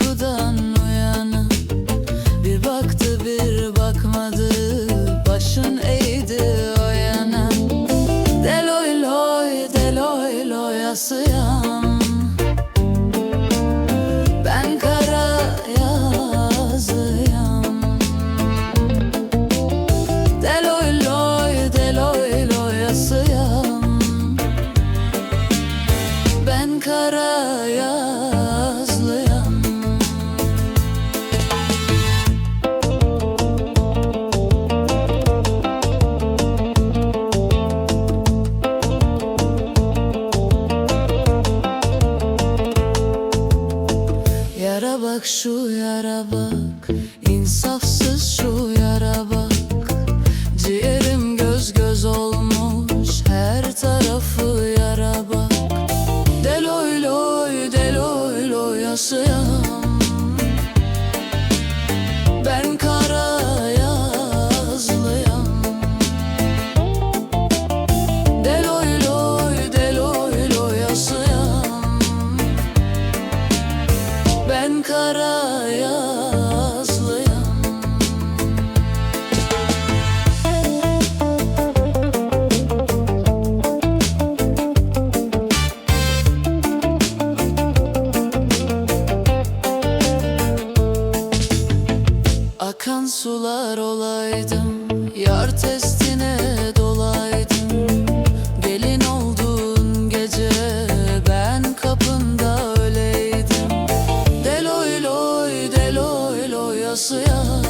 couldn't Salak şu yara bak. İnsafsız şu yara bak. Ciğerim göz göz olmuş Her tarafı yara bak. Deloy loy deloy loy asıya sular olaydım Yar testine dolaydım. Gelin oldun gece Ben kapında öleydim Deloy loy deloy loy asıya